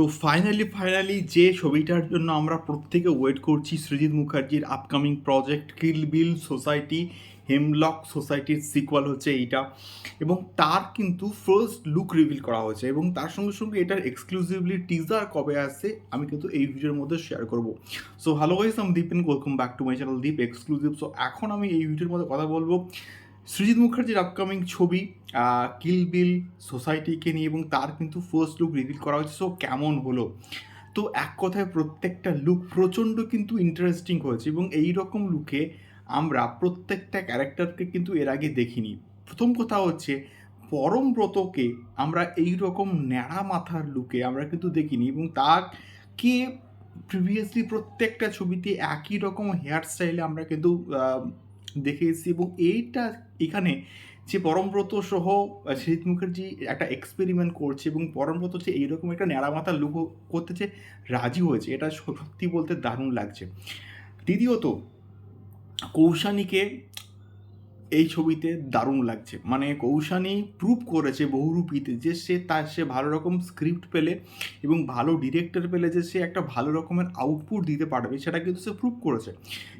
তো finally finally যে ছবিটার জন্য আমরা প্রত্যেকে ওয়েট করছি সৃজিৎ মুখার্জির upcoming project kill bill society hemlock সোসাইটির সিকুয়াল হচ্ছে এইটা। এবং তার কিন্তু ফার্স্ট লুক রিভিল করা হয়েছে এবং তার সঙ্গে সঙ্গে এটার এক্সক্লুসিভলি টিজার কবে আসছে, আমি কিন্তু এই ভিডিওর মধ্যে শেয়ার করব। So hello guys I'm Deep and welcome back to my channel Deep exclusive so এখন আমি এই ভিডিওর মধ্যে কথা বলব সৃজিৎ মুখার্জির আপকামিং ছবি কিল বিল সোসাইটিকে নিয়ে এবং তার কিন্তু ফার্স্ট লুক রিভিল করা হয়েছে সো কেমন হলো? তো এক কথায় প্রত্যেকটা লুক প্রচণ্ড কিন্তু ইন্টারেস্টিং হয়েছে এবং এই রকম লুকে আমরা প্রত্যেকটা ক্যারেক্টারকে কিন্তু এর আগে দেখিনি। প্রথম কথা হচ্ছে পরমব্রতকে আমরা এই রকম ন্যাড়া মাথার লুকে আমরা কিন্তু দেখিনি এবং তাকে প্রিভিয়াসলি প্রত্যেকটা ছবিতে একই রকম হেয়ার স্টাইলে আমরা কিন্তু দেখে এসেছি এবং এইটা এখানে যে পরমব্রত সহ শহীদ মুখার্জি একটা এক্সপেরিমেন্ট করছে এবং পরমব্রত যে এইরকম একটা ন্যাড়া মাথার লুক করতে যে রাজি হয়েছে, এটা সত্যি বলতে দারুণ লাগছে। দ্বিতীয়ত, কৌশানীকে এই ছবিতে দারুণ লাগছে। মানে কৌশানী প্রুভ করেছে বহুরূপীতে যে সে তার, সে ভালো রকম স্ক্রিপ্ট পেলে এবং ভালো ডিরেক্টর পেলে যে সে একটা ভালো রকমের আউটপুট দিতে পারবে, সেটা কিন্তু সে প্রুভ করেছে।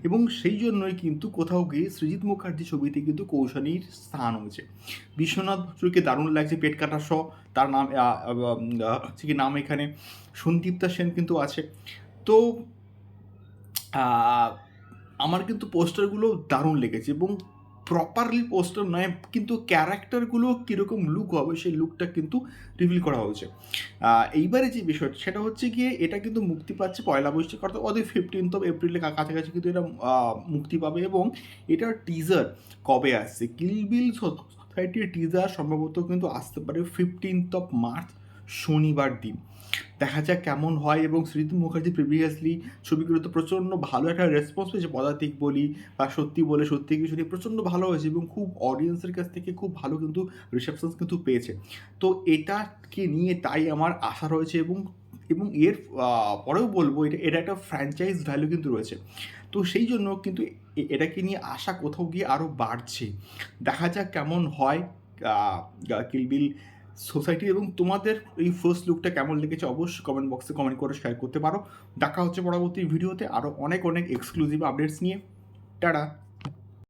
এবং সেই জন্যই কিন্তু কোথাও গিয়ে সৃজিৎ মুখার্জি ছবিতে কিন্তু কৌশানীর স্থান হয়েছে। বিশ্বনাথ বসুকে দারুণ লাগছে পেট কাটা শ তার নাম হচ্ছে কি নাম এখানে? সন্দীপ্তা সেন কিন্তু আছে। তো আমার কিন্তু পোস্টারগুলো দারুণ লেগেছে এবং প্রপারলি পোস্টার নয়, কিন্তু ক্যারেক্টারগুলো কীরকম লুক হবে সেই লুকটা কিন্তু রিভিল করা হয়েছে। এইবারে যে বিষয়টা, সেটা হচ্ছে গিয়ে এটা কিন্তু মুক্তি পাচ্ছে পয়লা বৈশাখ, অর্থাৎ ওদের ফিফটিন্থ অফ এপ্রিলের কাছাকাছি কিন্তু এটা মুক্তি পাবে এবং এটার টিজার কবে আসছে? কিলবিল সোসাইটির টিজার সম্ভবত কিন্তু আসতে পারে ফিফটিন্থ অফ মার্চ শনিবার দিন। দেখা যাক কেমন হয় এবং সৃজিত মুখার্জি প্রিভিয়াসলি ছবিগুলোতে প্রচণ্ড ভালো একটা রেসপন্স পেয়েছে, পদাতিক বলি বা সত্যি বলে সত্যি কিছু নিয়ে প্রচণ্ড ভালো হয়েছে এবং খুব অডিয়েন্সের কাছ থেকে খুব ভালো কিন্তু রিসেপশনস কিন্তু পেয়েছে। তো এটাকে নিয়ে তাই আমার আশা রয়েছে এবং এবং এর পরেও বলব এটা এটা একটা ফ্র্যাঞ্চাইজ ভ্যালু কিন্তু রয়েছে। তো সেই জন্য কিন্তু এটাকে নিয়ে আশা কোথাও গিয়ে আরও বাড়ছে। দেখা যাক কেমন হয় কিলবিল সোসাইটি এবং তোমাদের এই ফার্স্ট লুকটা কেমন লেগেছে অবশ্যই কমেন্ট বক্সে কমেন্ট করে শেয়ার করতে পারো। দেখা হচ্ছে পরবর্তী ভিডিওতে আরও অনেক অনেক এক্সক্লুসিভ আপডেটস নিয়ে। টাটা!